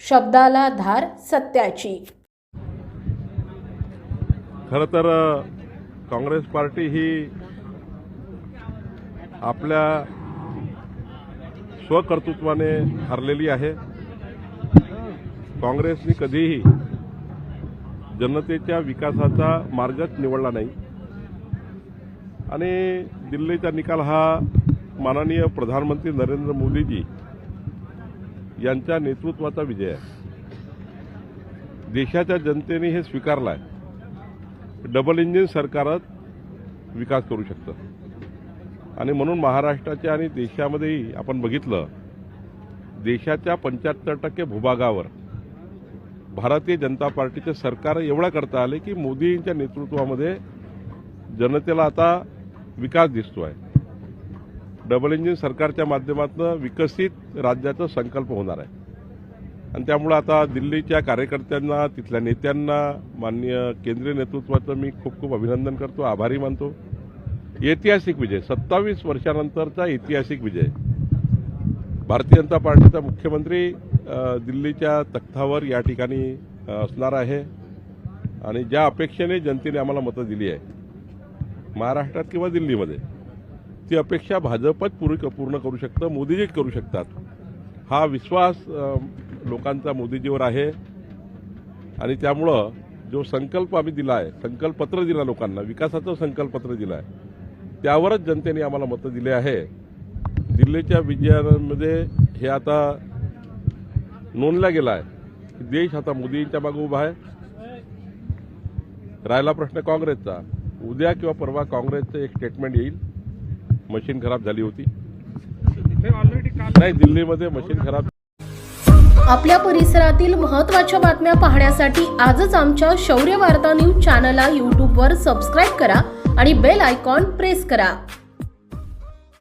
शब्दाला धार सत्याची. खरं तर काँग्रेस पार्टी ही आपल्या स्वकर्तृत्वाने हरलेली आहे. काँग्रेसने कधीही जनतेच्या विकासाचा मार्गच निवडला नाही. आणि दिल्लीचा निकाल हा माननीय प्रधानमंत्री नरेंद्र मोदीजी यांच्या नेतृत्वाचा विजय आहे. देशाच्या जनतेने हे स्वीकारलं आहे डबल इंजिन सरकारच विकास करू शकतं. आणि म्हणून महाराष्ट्राच्या आणि देशामध्येही आपण बघितलं देशाच्या पंच्याहत्तर टक्के भूभागावर भारतीय जनता पार्टीचे सरकार एवढं करता आले की मोदींच्या नेतृत्वामध्ये जनतेला आता विकास दिसतो आहे डबल इंजिन सरकारच्या माध्यमातून विकसित राज्याचा संकल्प होणार आहे. आणि त्यामुळं आता दिल्लीच्या कार्यकर्त्यांना तिथल्या नेत्यांना माननीय केंद्रीय नेतृत्वाचं मी खूप खूप अभिनंदन करतो आभारी मानतो. ऐतिहासिक विजय सत्तावीस वर्षानंतरचा ऐतिहासिक विजय. भारतीय जनता पार्टीचा मुख्यमंत्री दिल्लीच्या तख्तावर या ठिकाणी असणार आहे. आणि ज्या अपेक्षेने जनतेने आम्हाला मतं दिली आहे महाराष्ट्रात किंवा दिल्लीमध्ये. ती अपेक्षा भाजपच पूर्ण पूर्ण करू शकतं मोदीजीच करू शकतात. हा विश्वास लोकांचा मोदीजीवर आहे. आणि त्यामुळं जो संकल्प आम्ही दिला आहे संकल्पपत्र दिला लोकांना विकासाचं संकल्पपत्र दिलं आहे त्यावरच जनतेने आम्हाला मतं दिले आहे. दिल्लीच्या विजयामध्ये हे आता नोंदला गेला आहे की देश आता मोदींच्या मागे उभा आहे. राहिला प्रश्न काँग्रेसचा. उद्या किंवा परवा काँग्रेसचं एक स्टेटमेंट येईल. मशीन खराब झाली होती. नाही दिल्लीमध्ये मशीन खराब आपल्या परिसरातील महत्त्वाच्या बातम्या पाहण्यासाठी आजच आमच्या शौर्य वार्ता न्यूज चॅनलला यूट्यूबवर सबस्क्राईब करा आणि बेल आयकॉन प्रेस करा.